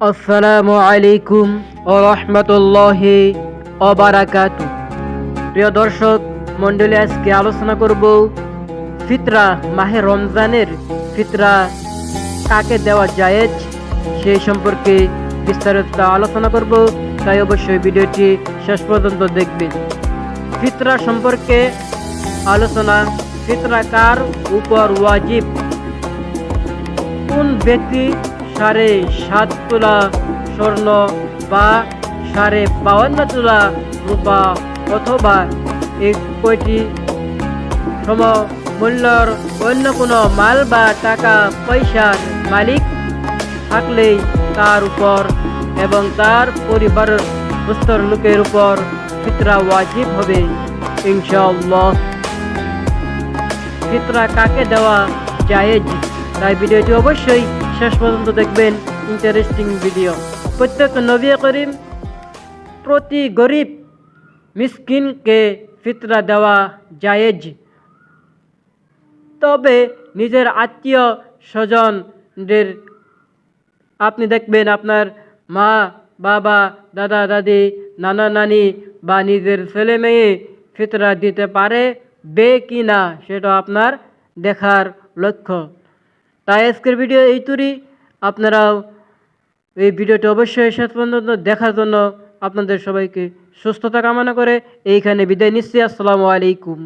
আসসালামু আলাইকুম ও রহমতুল্লাহি অবারাকাতু প্রিয় দর্শক, মণ্ডলী, আজকে আলোচনা করব ফিতরা, মাহে রমজানের ফিতরা কাকে দেওয়া জায়েজ সেই সম্পর্কে বিস্তারিত আলোচনা করব, তাই অবশ্যই ভিডিওটি শেষ পর্যন্ত দেখবেন। ফিতরা সম্পর্কে আলোচনা, ফিতরা কার উপর ওয়াজিব? কোন ব্যক্তি সাড়ে সাত তোলা স্বর্ণ বা সাড়ে বাউন্ন তোলা রূপা অথবা এক কোটি সম মূল্যর অন্য কোনো মাল বা টাকা পয়সার মালিক থাকলেই তার উপর এবং তার পরিবারের স্তর লোকের উপর ফিতরা ওয়াজিব হবে, ইনশাআল্লাহ। ফিতরা কাকে দেওয়া জায়েজ? তাই ভিডিওটি অবশ্যই শেষ পর্যন্ত দেখবেন ইন্টারেস্টিং ভিডিও প্রত্যেক নবী করিম প্রতি গরিব মিসকিনকে ফিতরা দেওয়া জায়েজ। তবে নিজের আত্মীয় স্বজনদের আপনি দেখবেন আপনার মা, বাবা, দাদা, দাদি, নানা, নানি বা নিজের ছেলে মেয়ে ফিতরা দিতে পারে বে কি না, সেটা আপনার দেখার লক্ষ্য। তাই আজকের ভিডিও এই তুরি। আপনারাও এই ভিডিওটি অবশ্যই শেষ পর্যন্ত দেখার জন্য আপনাদের সবাইকে সুস্থতা কামনা করে এইখানে বিদায় নিচ্ছি। আসসালামু আলাইকুম।